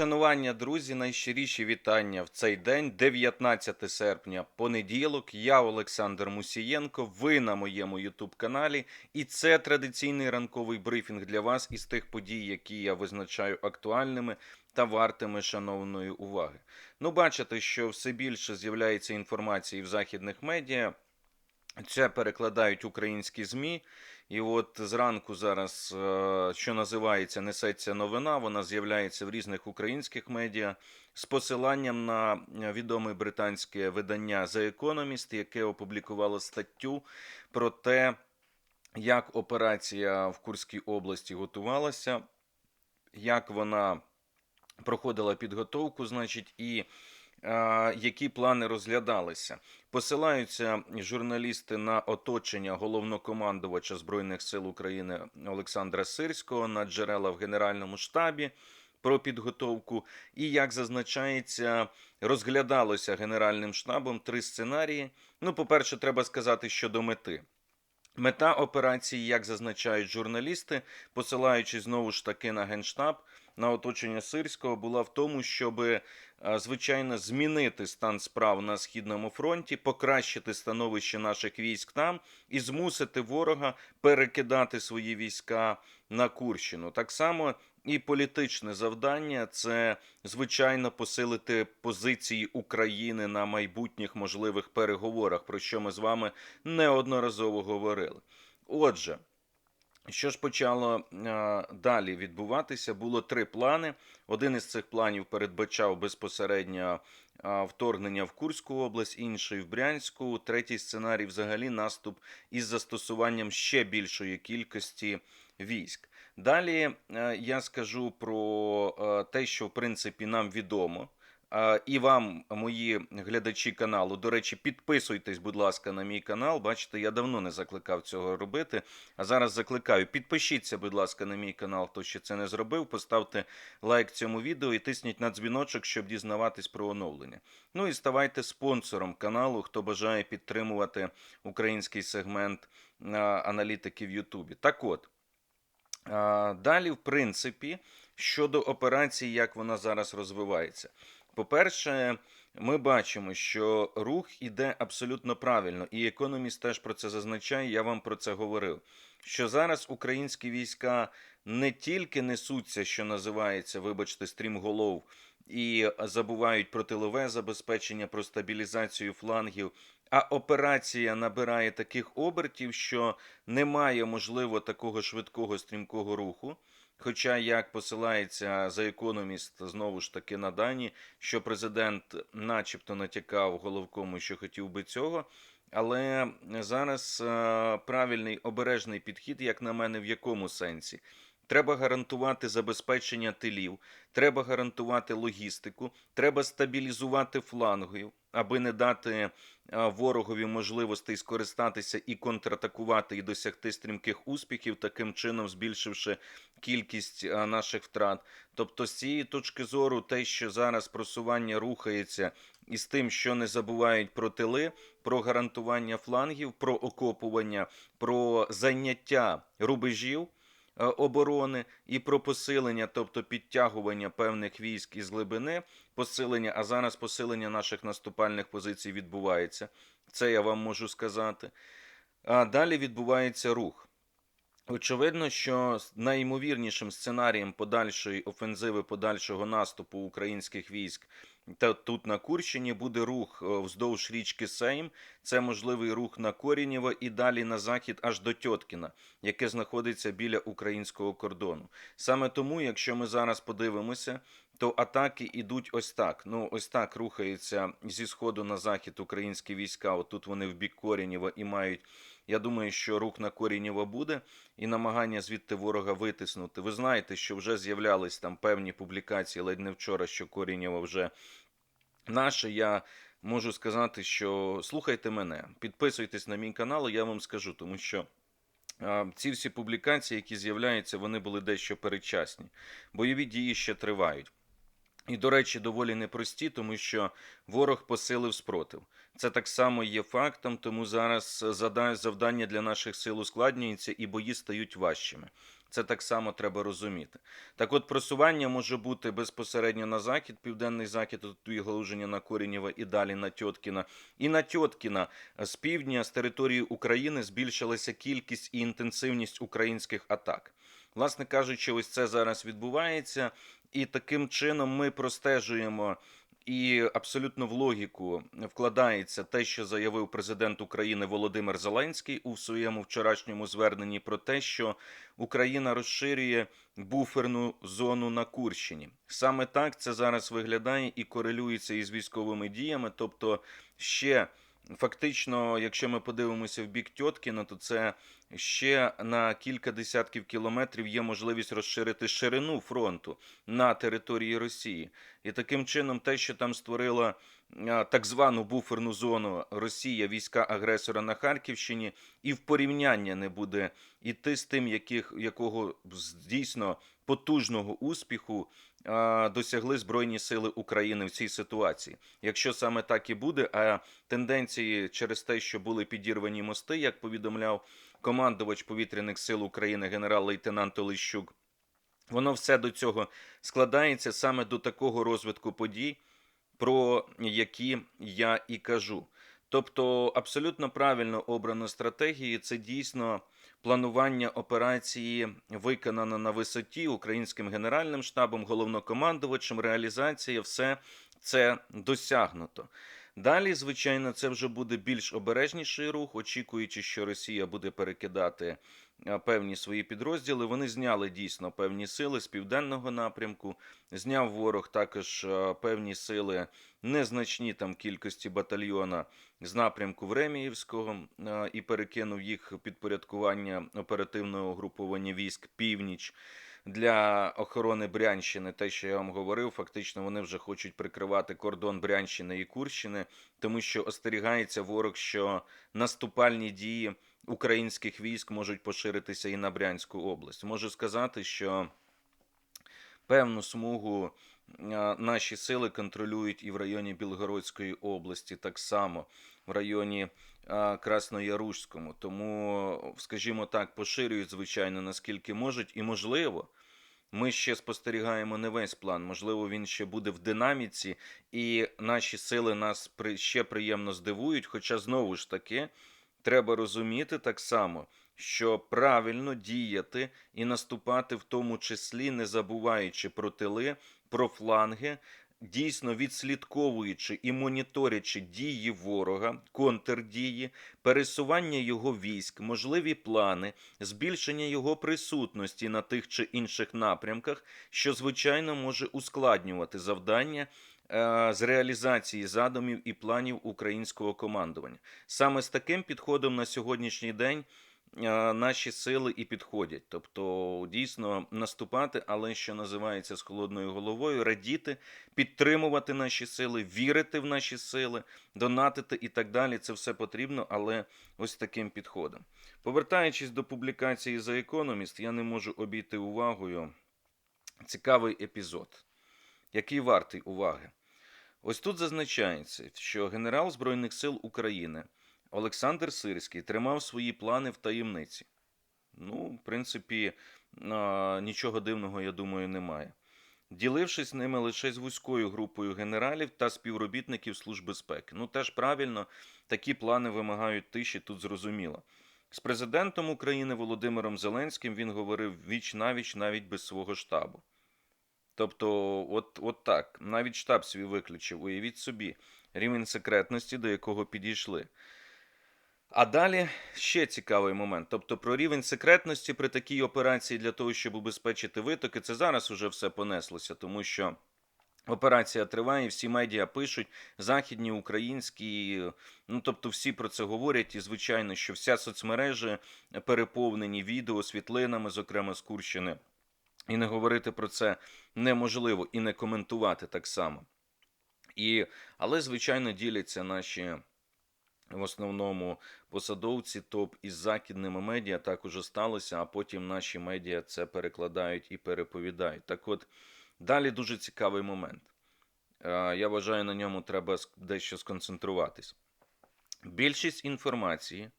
Шанування, друзі, найщиріші вітання в цей день, 19 серпня, понеділок. Я Олександр Мусієнко. Ви на моєму Ютуб каналі, і це традиційний ранковий брифінг для вас із тих подій, які я визначаю актуальними та вартими шановної уваги. Ну, бачите, що все більше з'являється інформації в західних медіа. Це перекладають українські ЗМІ. І от зранку зараз, е, що називається, несеться новина. Вона з'являється в різних українських медіа з посиланням на е, відоме британське видання The Economist, яке опублікувало статтю про те, як операція в Курській області готувалася, як вона проходила підготовку, значить, і які плани розглядалися. Посилаються журналісти на оточення головнокомандувача Збройних сил України Олександра Сирського на джерела в Генеральному штабі про підготовку. І як зазначається, розглядалося Генеральним штабом три сценарії. Ну, по-перше, треба сказати щодо мети. Мета операції, як зазначають журналісти, посилаючись знову ж таки на генштаб, на оточення Сирського, була в тому, щоб е, звичайно змінити стан справ на східному фронті, покращити становище наших військ там і змусити ворога перекидати свої війська на Курщину. Так само і політичне завдання це звичайно посилити позиції України на майбутніх можливих переговорах, про що ми з вами неодноразово говорили. Отже. Що ж почало е, далі відбуватися? Було три плани. Один із цих планів передбачав безпосередньо е, вторгнення в Курську область, інший в Брянську. Третій сценарій взагалі наступ із застосуванням ще більшої кількості військ. Далі е, я скажу про те, що в принципі нам відомо. І вам, мої глядачі каналу, до речі, підписуйтесь, будь ласка, на мій канал. Бачите, я давно не закликав цього робити. А зараз закликаю. Підпишіться, будь ласка, на мій канал, хто ще це не зробив. Поставте лайк цьому відео і тисніть на дзвіночок, щоб дізнаватись про оновлення. Ну і ставайте спонсором каналу, хто бажає підтримувати український сегмент аналітики в Ютубі. Так от. Далі, в принципі, щодо операції, як вона зараз розвивається. По-перше, ми бачимо, що рух іде абсолютно правильно, і економіст теж про це зазначає. Я вам про це говорив. Що зараз українські війська не тільки несуться, що називається, вибачте, стрімголов, і забувають про тилове забезпечення, про стабілізацію флангів. А операція набирає таких обертів, що немає можливо такого швидкого стрімкого руху. Хоча, як посилається за економіст, знову ж таки на дані, що президент, начебто, натякав головкому, що хотів би цього. Але зараз е, правильний обережний підхід, як на мене, в якому сенсі? Треба гарантувати забезпечення тилів, треба гарантувати логістику, треба стабілізувати флангів, аби не дати е, ворогові можливостей скористатися і контратакувати, і досягти стрімких успіхів, таким чином збільшивши кількість е, наших втрат. Тобто, з цієї точки зору, те, що зараз просування рухається, і з тим, що не забувають про тили, про гарантування флангів, про окопування, про заняття рубежів. Е, Оборони і про посилення, тобто підтягування певних військ із глибини, посилення, а зараз посилення наших наступальних позицій відбувається. Це я вам можу сказати. А далі відбувається рух. Очевидно, що найімовірнішим сценарієм подальшої офензиви, подальшого наступу українських військ та тут на Курщині буде рух е, вздовж річки Сейм. Це можливий рух на Корінєво і далі на захід аж до Тьоткіна, яке знаходиться біля українського кордону. Саме тому, якщо ми зараз подивимося, то атаки ідуть ось так. Ну, ось так рухаються зі сходу на захід українські війська. Отут вони в бік Корінєва і мають. Я думаю, що рух на Корінєва буде і намагання звідти ворога витиснути. Ви знаєте, що вже з'являлись там певні публікації, ледь не вчора, що Корінєва вже наше. Я можу сказати, що слухайте мене, підписуйтесь на мій канал, і я вам скажу, тому що. Ці всі публікації, які з'являються, вони були дещо передчасні. Бойові дії ще тривають. І, до речі, доволі непрості, тому що ворог посилив спротив. Це так само є фактом, тому зараз завдання для наших сил ускладнюється і бої стають важчими. Це так само треба розуміти. Так от просування може бути безпосередньо на захід, південний захід, от і Галуження на Корінєва і далі на Тьоткіна. І на Тьоткіна е, з півдня, з території України збільшилася кількість і інтенсивність українських атак. Власне кажучи, ось це зараз відбувається, і таким чином ми простежуємо. І абсолютно в логіку вкладається те, що заявив президент України Володимир Зеленський у своєму вчорашньому зверненні про те, що Україна розширює буферну зону на Курщині. Саме так це зараз виглядає і корелюється із військовими діями. Тобто, ще фактично, якщо ми подивимося в бік Тьоткіна, то це ще на кілька десятків кілометрів є можливість розширити ширину фронту на території Росії. І таким чином, те, що там створила так звану буферну зону Росія, війська агресора на Харківщині, і в порівняння не буде іти з тим, яких, якого дійсно потужного успіху а, досягли Збройні Сили України в цій ситуації. Якщо саме так і буде, а тенденції через те, що були підірвані мости, як повідомляв командувач повітряних сил України генерал-лейтенант Олещук, воно все до цього складається саме до такого розвитку подій, про які я і кажу. Тобто, абсолютно правильно обрано стратегії. Це дійсно планування операції виконано на висоті українським генеральним штабом, головнокомандувачем. Реалізація все це досягнуто. Далі, звичайно, це вже буде більш обережніший рух, очікуючи, що Росія буде перекидати певні свої підрозділи. Вони зняли дійсно певні сили з південного напрямку. Зняв ворог також певні сили, незначні там кількості батальйона з напрямку Времіївського і перекинув їх підпорядкування оперативного угруповання військ Північ. Для охорони Брянщини, те, що я вам говорив, фактично вони вже хочуть прикривати кордон Брянщини і Курщини, тому що остерігається ворог, що наступальні дії українських військ можуть поширитися і на Брянську область. Можу сказати, що певну смугу наші сили контролюють і в районі Білгородської області, так само в районі а, Красноярушському. Тому, скажімо так, поширюють, звичайно, наскільки можуть, і можливо. Ми ще спостерігаємо не весь план. Можливо, він ще буде в динаміці, і наші сили нас при ще приємно здивують. Хоча знову ж таки треба розуміти так само, що правильно діяти і наступати, в тому числі не забуваючи про тили, про фланги, дійсно відслідковуючи і моніторячи дії ворога, контрдії, пересування його військ, можливі плани, збільшення його присутності на тих чи інших напрямках, що звичайно може ускладнювати завдання. Е, З реалізації задумів і планів українського командування саме з таким підходом на сьогоднішній день е, наші сили і підходять. Тобто, дійсно наступати, але що називається з холодною головою, радіти, підтримувати наші сили, вірити в наші сили, донатити і так далі. Це все потрібно, але ось таким підходом. Повертаючись до публікації за Economist, я не можу обійти увагою цікавий епізод, який вартий уваги. Ось тут зазначається, що генерал Збройних сил України Олександр Сирський тримав свої плани в таємниці. Ну, в принципі, нічого дивного, я думаю, немає. Ділившись ними лише з вузькою групою генералів та співробітників Служби безпеки. Ну, теж правильно, такі плани вимагають тиші, тут зрозуміло. З президентом України Володимиром Зеленським він говорив віч навіч навіть без свого штабу. Тобто, от, от так, навіть штаб свій виключив, уявіть собі, рівень секретності, до якого підійшли. А далі ще цікавий момент. Тобто, про рівень секретності при такій операції для того, щоб убезпечити витоки, це зараз уже все понеслося, тому що. Операція триває, всі медіа пишуть, західні, українські, ну тобто всі про це говорять. І звичайно, що вся соцмережі переповнені відео, світлинами, зокрема з Курщини. І не говорити про це неможливо, і не коментувати так само. І, але, звичайно, діляться наші в основному посадовці топ із західними медіа так уже сталося, а потім наші медіа це перекладають і переповідають. Так от, Далі дуже цікавий момент. Е, Я вважаю, на ньому треба дещо сконцентруватись. Більшість інформації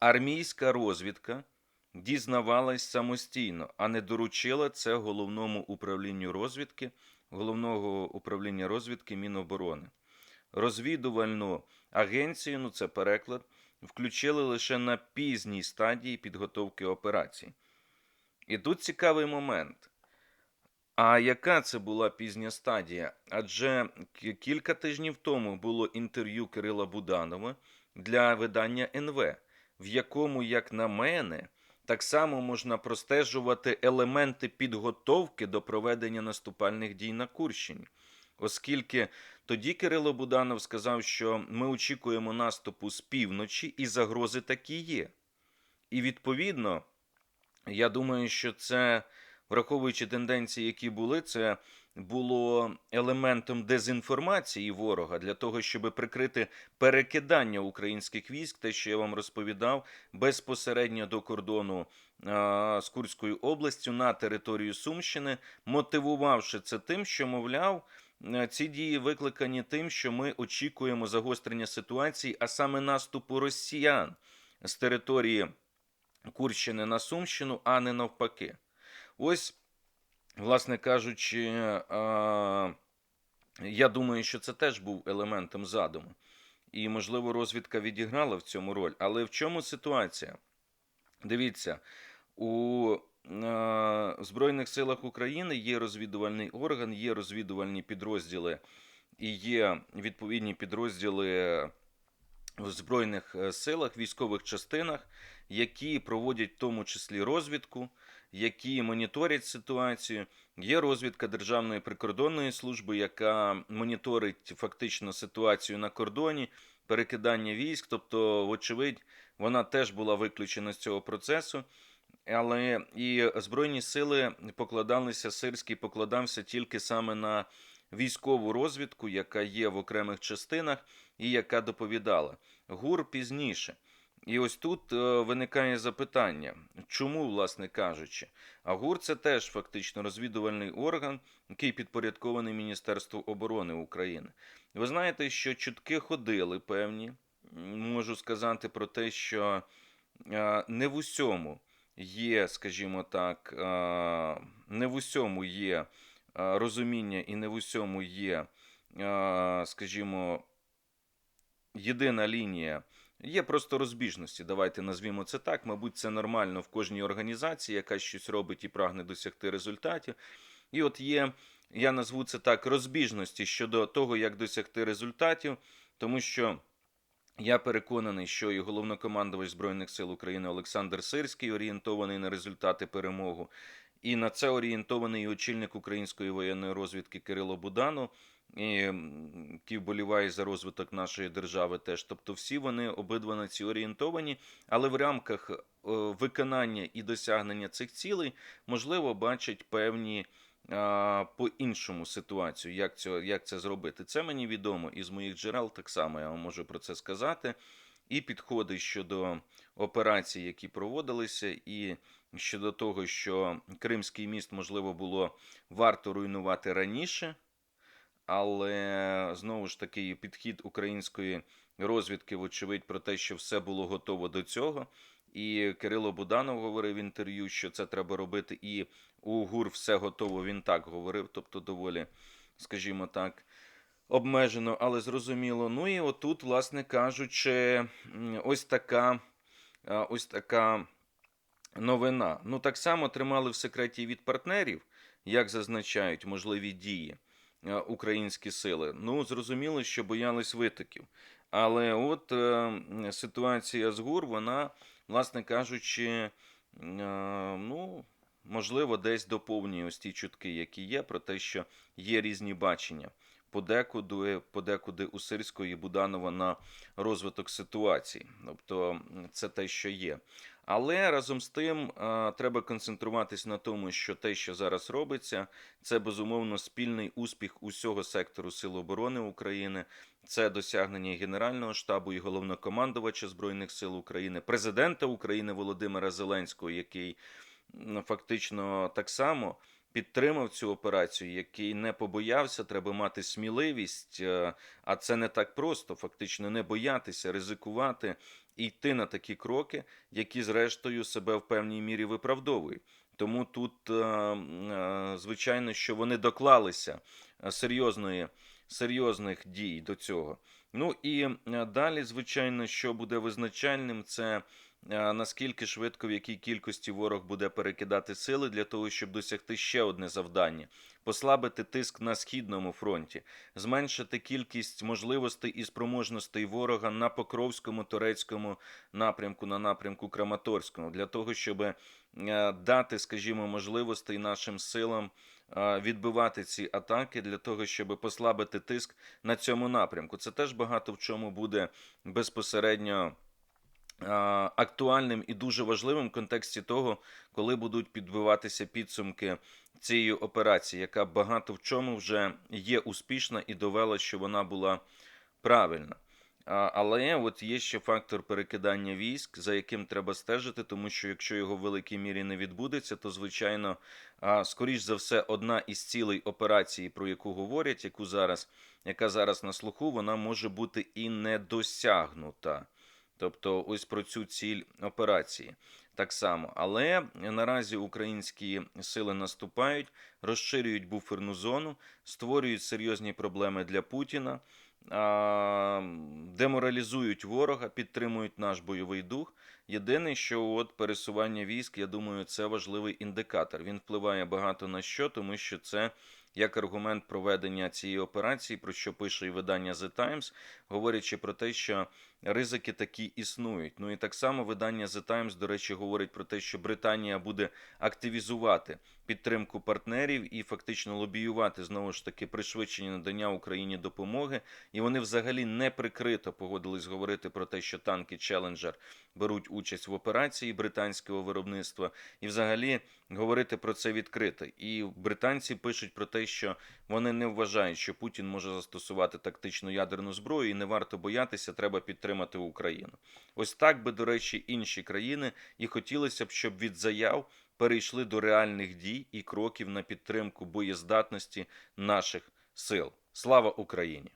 армійська розвідка дізнавалась самостійно, а не доручила це головному управлінню розвідки, головного управління розвідки Міноборони. Розвідувальну агенцію, ну це переклад, включили лише на пізній стадії підготовки операцій. І тут цікавий момент. А яка це була пізня стадія? Адже кілька тижнів тому було інтерв'ю Кирила Буданова для видання НВ, в якому, як на мене, так само можна простежувати елементи підготовки до проведення наступальних дій на Курщині. Оскільки тоді Кирило Буданов сказав, що ми очікуємо наступу з півночі, і загрози такі є. І відповідно, я думаю, що це, враховуючи тенденції, які були, це було елементом дезінформації ворога для того, щоб прикрити перекидання українських військ, те, що я вам розповідав, безпосередньо до кордону з Курською областю на територію Сумщини, мотивувавши це тим, що, мовляв, е, ці дії викликані тим, що ми очікуємо загострення ситуації, а саме наступу росіян з території Курщини на Сумщину, а не навпаки. Ось, власне кажучи, я думаю, що це теж був елементом задуму. І, можливо, розвідка відіграла в цьому роль. Але в чому ситуація? Дивіться, у Збройних силах України є розвідувальний орган, є розвідувальні підрозділи і є відповідні підрозділи в Збройних е, силах, військових частинах, які проводять в тому числі розвідку, які моніторять ситуацію. Є розвідка Державної прикордонної служби, яка моніторить фактично ситуацію на кордоні, перекидання військ. Тобто, вочевидь, вона теж була виключена з цього процесу. Але і Збройні сили покладалися, Сирський покладався тільки саме на військову розвідку, яка є в окремих частинах і яка доповідала. ГУР пізніше. І ось тут е, виникає запитання, чому, власне кажучи, а ГУР це теж фактично розвідувальний орган, який підпорядкований Міністерству оборони України. Ви знаєте, що чутки ходили певні, можу сказати про те, що е, не в усьому є, скажімо так, е, не в усьому є розуміння і не в усьому є, скажімо, єдина лінія. Є просто розбіжності, давайте назвімо це так. Мабуть, це нормально в кожній організації, яка щось робить і прагне досягти результатів. І от є, я назву це так, розбіжності щодо того, як досягти результатів, тому що я переконаний, що і головнокомандувач Збройних сил України Олександр Сирський орієнтований на результати перемогу, і на це орієнтований і очільник української воєнної розвідки Кирило Буданов, і, який вболіває за розвиток нашої держави теж. Тобто всі вони обидва на ці орієнтовані, але в рамках е, виконання і досягнення цих цілей можливо бачать певні по-іншому ситуацію, як, цього, як це зробити. Це мені відомо із моїх джерел, так само я вам можу про це сказати. І підходи щодо операцій, які проводилися, і щодо того, що Кримський міст, можливо, було варто руйнувати раніше, але знову ж таки підхід української розвідки, вочевидь, про те, що все було готово до цього. І Кирило Буданов говорив в інтерв'ю, що це треба робити, і у ГУР все готово. Він так говорив, тобто доволі, скажімо так, обмежено, але зрозуміло. Ну і отут, власне кажучи, ось така, ось така новина. Ну, так само тримали в секреті від партнерів, як зазначають можливі дії українські сили. Ну, зрозуміло, що боялись витоків. Але от е, ситуація з ГУР, вона, власне кажучи, е, ну, можливо, десь доповнює ось ті чутки, які є, про те, що є різні бачення. Подекуди, подекуди у Сирського і Буданова на розвиток ситуації. Тобто це те, що є. Але разом з тим е, треба концентруватись на тому, що те, що зараз робиться, це безумовно спільний успіх усього сектору Сил оборони України. Це досягнення Генерального штабу і головнокомандувача Збройних сил України, президента України Володимира Зеленського, який фактично так само підтримав цю операцію, який не побоявся, треба мати сміливість, е, а це не так просто. Фактично не боятися, ризикувати і йти на такі кроки, які, зрештою, себе в певній мірі виправдовують. Тому тут, е, е, звичайно, що вони доклалися серйозної, серйозних дій до цього. Ну і далі, звичайно, що буде визначальним, це наскільки швидко, в якій кількості ворог буде перекидати сили для того, щоб досягти ще одне завдання: послабити тиск на східному фронті, зменшити кількість можливостей і спроможностей ворога на Покровському, Турецькому напрямку, на напрямку Краматорському, для того, щоб е, дати, скажімо, можливостей нашим силам е, відбивати ці атаки для того, щоб послабити тиск на цьому напрямку. Це теж багато в чому буде безпосередньо актуальним і дуже важливим в контексті того, коли будуть підбиватися підсумки цієї операції, яка багато в чому вже є успішна і довела, що вона була правильна. Але от є ще фактор перекидання військ, за яким треба стежити, тому що якщо його в великій мірі не відбудеться, то звичайно, скоріш за все, одна із цілей операції, про яку говорять, яку зараз, яка зараз на слуху, вона може бути і не досягнута. Тобто, ось про цю ціль операції так само. Але наразі українські сили наступають, розширюють буферну зону, створюють серйозні проблеми для Путіна, деморалізують ворога, підтримують наш бойовий дух. Єдине, що от пересування військ, я думаю, це важливий індикатор. Він впливає багато на що, тому що це як аргумент проведення цієї операції, про що пише і видання The Times, говорячи про те, що ризики такі існують. Ну і так само видання The Times, до речі, говорить про те, що Британія буде активізувати підтримку партнерів і фактично лобіювати знову ж таки пришвидшення надання Україні допомоги. І вони взагалі не прикрито погодились говорити про те, що танки Челенджер беруть участь в операції британського виробництва, і взагалі говорити про це відкрито. І британці пишуть про те, що вони не вважають, що Путін може застосувати тактичну ядерну зброю, і не варто боятися, треба підтримати Україну. Ось так би, до речі, інші країни і хотілося б, щоб від заяв перейшли до реальних дій і кроків на підтримку боєздатності наших сил. Слава Україні!